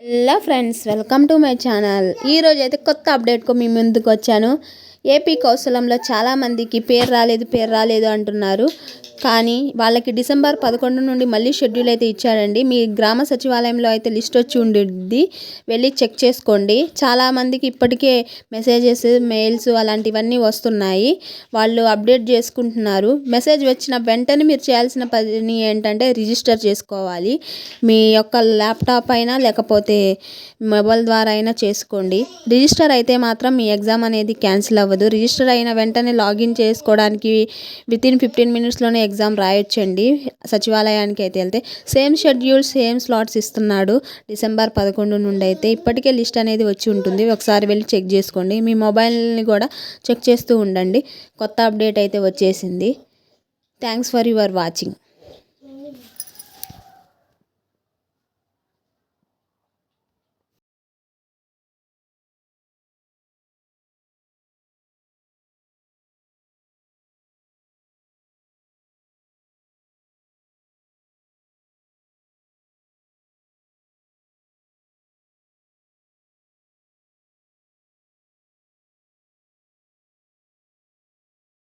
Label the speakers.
Speaker 1: Hello friends welcome to my channel ఈరోజు అయితే కొత్త అప్డేట్కు మీ ముందుకు వచ్చాను. ఏపీ కౌశలంలో చాలామందికి పేరు రాలేదు పేరు రాలేదు అంటున్నారు. కానీ వాళ్ళకి డిసెంబర్ పదకొండు నుండి మళ్ళీ షెడ్యూల్ అయితే ఇచ్చాడండి మీ గ్రామ సచివాలయంలో అయితే లిస్ట్ వచ్చి ఉండిద్ది వెళ్ళి చెక్ చేసుకోండి. చాలామందికి ఇప్పటికే మెసేజెస్ మెయిల్స్ అలాంటివన్నీ వస్తున్నాయి. వాళ్ళు అప్డేట్ చేసుకుంటున్నారు. మెసేజ్ వచ్చిన వెంటనే మీరు చేయాల్సిన పని ఏంటంటే రిజిస్టర్ చేసుకోవాలి. మీ యొక్క ల్యాప్టాప్ అయినా లేకపోతే మొబైల్ ద్వారా అయినా చేసుకోండి. రిజిస్టర్ అయితే మాత్రం మీ ఎగ్జామ్ అనేది క్యాన్సిల్ అవ్వదు. రిజిస్టర్ అయిన వెంటనే లాగిన్ చేసుకోవడానికి విత్ ఇన్ ఫిఫ్టీన్ మినిట్స్లోనే ఎగ్జామ్ రాయొచ్చండి. సచివాలయానికి అయితే వెళ్తే. సేమ్ షెడ్యూల్ సేమ్ స్లాట్స్ ఇస్తున్నాడు. డిసెంబర్ పదకొండు నుండి అయితే ఇప్పటికే లిస్ట్ అనేది వచ్చి ఉంటుంది. ఒకసారి వెళ్ళి చెక్ చేసుకోండి. మీ మొబైల్ని కూడా చెక్ చేస్తూ ఉండండి. కొత్త అప్డేట్ అయితే వచ్చేసింది. Thanks for your watching